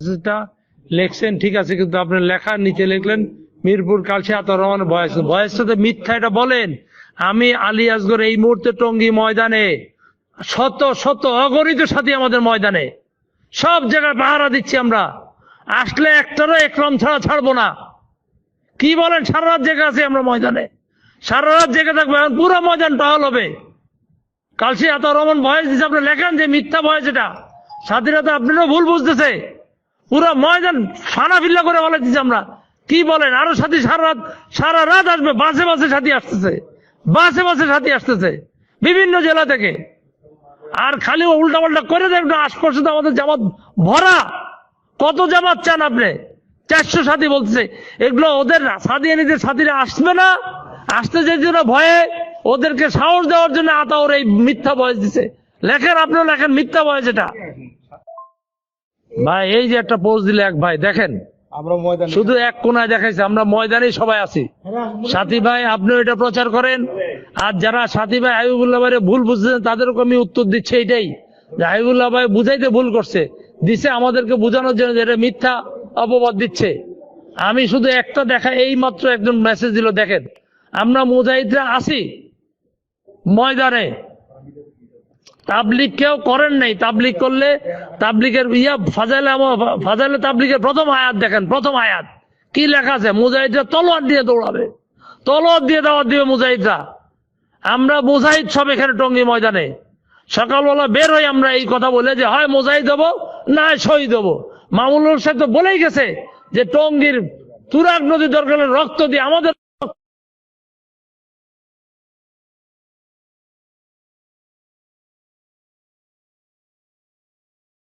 মেসেজটা লেখছেন, ঠিক আছে, কিন্তু আপনি লেখার নিচে লিখলেন মিরপুর কালসি আতর রহমান বয়স। তো মিথ্যা এটা বলেন। আমি আলী আসগর এই মুহূর্তে টঙ্গী ময়দানে শত শত অগণিত সাথী আমাদের ময়দানে। সব জায়গায় পাহারা দিচ্ছি আমরা। আসলে একটারও একরম ছাড়া ছাড়বো না। কি বলেন, সারা রাত জেগে আছি আমরা ময়দানে। সারা রাত জেগে থাকব, এখন পুরো ময়দান টহল হবে। কালসি এত রমন ভয়েস দিচ্ছে আপনি লেখেন যে মিথ্যা ভয়েস এটা। স্বাধীনতা আপনারও ভুল বুঝতেছে। পুরো ময়দান ফানা ফিল্লা করে বলে দিচ্ছি আমরা। কি বলেন? আরও সাথী সারা রাত সারা রাত আসবে। বাসে বাসে সাথী আসতেছে। বাসে বাসে সাথী আসতেছে। বিভিন্ন জেলা থেকে। আর খালি উল্টা পাল্টা করে দেখবেন আশপাশে তো আমাদের জামাত ভরা। কত জামাত চান আপনি? চারশো সাথী বলছে এগুলো ওদের সাথী নিজের সাথীরা আসবে না। আসতে যে জন্য ভয়ে ওদেরকে সাহস দেওয়ার জন্য আতা ওর এই মিথ্যা বয়স দিছে। লেখেন আপনিও লেখেন মিথ্যা বয়স এটা। ভাই এই যে একটা পোস্ট দিলে এক ভাই দেখেন। শুধু এক কোনায় দেখাইছে আমরা ময়দানে সবাই আছি। সাথী ভাই আপনিও এটা প্রচার করেন। আর যারা সাথী ভাই হাবিবুল্লাহ ভাই ভুল বুঝছেন তাদেরকে আমি উত্তর দিচ্ছি এটাই যে হাবিবুল্লাহ ভাই বুঝাইতে ভুল করছে দিছে আমাদেরকে বোঝানোর জন্য যে এটা মিথ্যা অপবাদ দিচ্ছে। আমি শুধু একটা দেখা এই মাত্র একজন মেসেজ দিল দেখেন। আমরা মুজাহিদরা আছি ময়দানে। তাবলিক কেউ করেন নাই। তাবলিক করলে তাবলিকের ইয়া ফাজাইলে ফাজাইলে তাবলিকের প্রথম আয়াত দেখেন, প্রথম আয়াত। কি লেখা আছে? মুজাহিদরা তলোয়ার দিয়ে দৌড়াবে। তলোয়ার দিয়ে দাওয়াত দিবে মুজাহিদরা। আমরা মুজাহিদ সব এখানে টঙ্গী ময়দানে। সকালবেলা বের হই আমরা এই কথা বলে যে, হয় মুজাহিদ হব না শহীদ হব। মামুনুল সাহেব তো বলেই গেছে যে, টঙ্গির তুরাগ নদী দরকার রক্ত দিয়ে আমাদের